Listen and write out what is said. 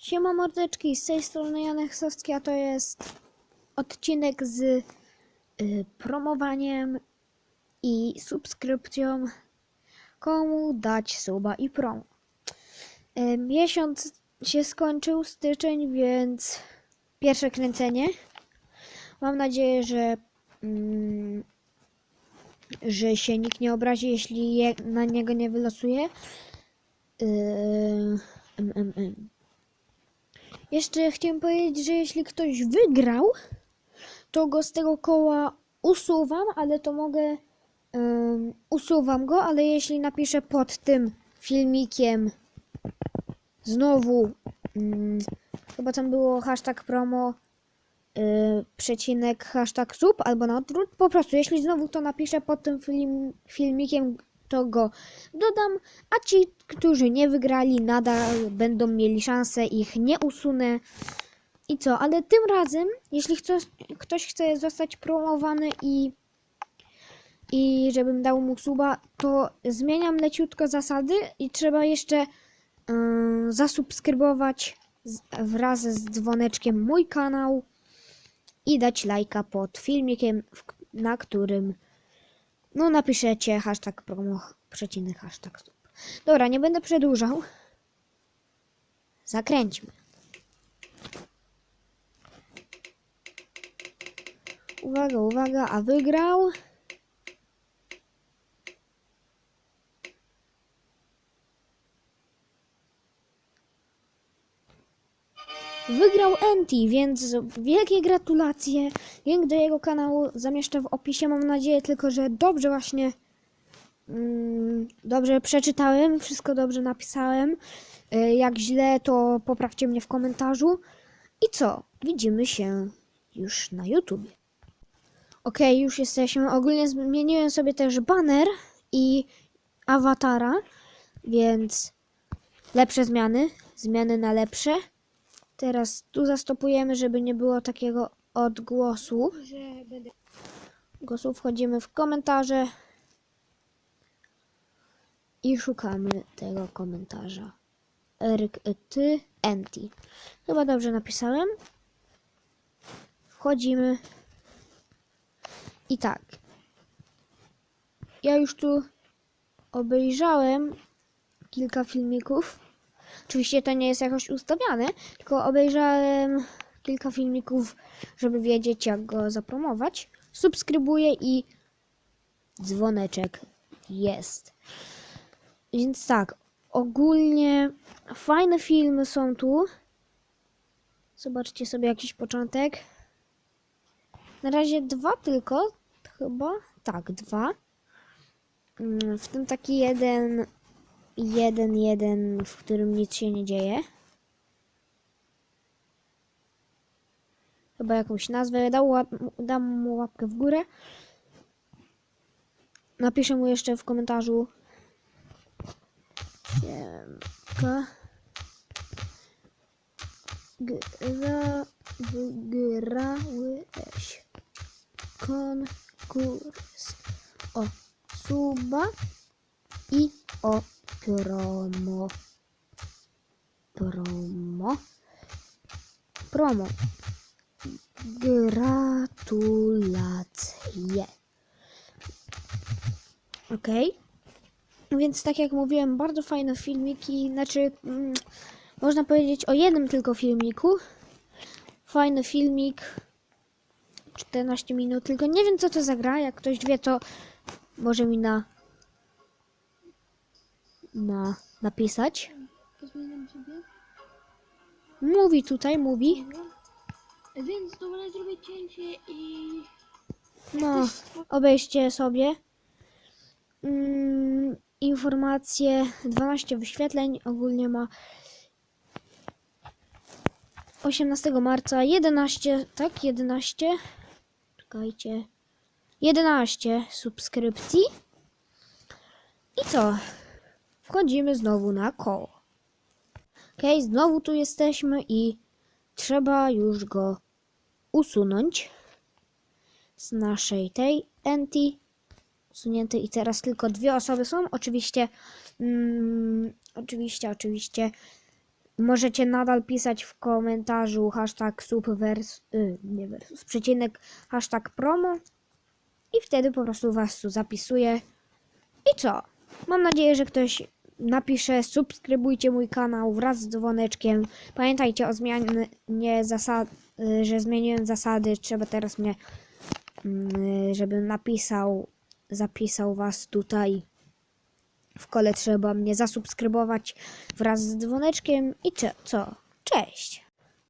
Siema mordeczki, z tej strony Janek Sowski, a to jest odcinek z y, promowaniem i subskrypcją komu dać suba i promo. Y, miesiąc się skończył, styczeń, więc pierwsze kręcenie. Mam nadzieję, że mm, że się nikt nie obrazi, jeśli je, na niego nie wylosuje. Yy, em, em, em. Jeszcze chciałem powiedzieć, że jeśli ktoś wygrał, to go z tego koła usuwam, ale to mogę. em, usuwam go, ale jeśli napiszę pod tym filmikiem znowu. mm, chyba tam było hashtag promo. y, przecinek hashtag sub albo na odwrót. Po prostu, jeśli znowu to napiszę pod tym film, filmikiem, to go dodam, a ci, którzy nie wygrali, nadal będą mieli szansę, ich nie usunę. I co, ale tym razem, jeśli ktoś chce zostać promowany i, i żebym dał mu suba, to zmieniam leciutko zasady i trzeba jeszcze ym, zasubskrybować z, wraz z dzwoneczkiem mój kanał i dać lajka pod filmikiem, w, na którym no napiszecie hashtag promo, przecinek hashtag sub. Dobra, nie będę przedłużał. Zakręćmy. Uwaga, uwaga, a wygrał. Wygrał Enti, więc wielkie gratulacje. Link do jego kanału zamieszczę w opisie. Mam nadzieję tylko, że dobrze właśnie mm, dobrze przeczytałem, wszystko dobrze napisałem. Y, Jak źle, to poprawcie mnie w komentarzu. I co? Widzimy się już na YouTubie. Okej, już jesteśmy. Ogólnie zmieniłem sobie też banner i awatara, więc lepsze zmiany, zmiany na lepsze. Teraz tu zastopujemy, żeby nie było takiego odgłosu. Głosu wchodzimy w komentarze i szukamy tego komentarza. Eryk, ty, Enti. Chyba dobrze napisałem. Wchodzimy. I tak. Ja już tu obejrzałem kilka filmików. Oczywiście to nie jest jakoś ustawiane, tylko obejrzałem kilka filmików, żeby wiedzieć, jak go zapromować. Subskrybuję i dzwoneczek jest. Więc tak, ogólnie fajne filmy są tu. Zobaczcie sobie jakiś początek. Na razie dwa tylko, chyba. Tak, dwa. Mm, W tym taki jeden, jeden, jeden, w którym nic się nie dzieje. Chyba jakąś nazwę. Dał dam mu łapkę w górę. Napiszę mu jeszcze w komentarzu. Siemka. Gra, wygrałeś konkurs o suba i o promo. Promo. Promo. Gratulacje. Okej. Więc tak jak mówiłem, bardzo fajne filmiki, znaczy mm, można powiedzieć o jednym tylko filmiku. Fajny filmik. 14 minut, tylko nie wiem co to za gra. Jak ktoś wie, to może mi na, na napisać. pozmieniam sobie. Mówi tutaj, mówi. Więc dobra, zrobię cięcie i... No, obejście sobie. Mm, informacje 12 wyświetleń ogólnie ma 18 marca 11, tak 11. Czekajcie. 11 subskrypcji. I co? Wchodzimy znowu na koło. Okej, znowu tu jesteśmy i trzeba już go usunąć z naszej tej enti usunięty i teraz tylko dwie osoby są. Oczywiście, mm, oczywiście, oczywiście możecie nadal pisać w komentarzu hashtag subvers, y, nie versus, przecinek hashtag promo i wtedy po prostu was tu zapisuję. I co? Mam nadzieję, że ktoś napisze, subskrybujcie mój kanał wraz z dzwoneczkiem. Pamiętajcie o zmianie zasad, że zmieniłem zasady. Trzeba teraz mnie, mm, żebym napisał, zapisał was tutaj w kole. Trzeba mnie zasubskrybować wraz z dzwoneczkiem. I co? Cześć!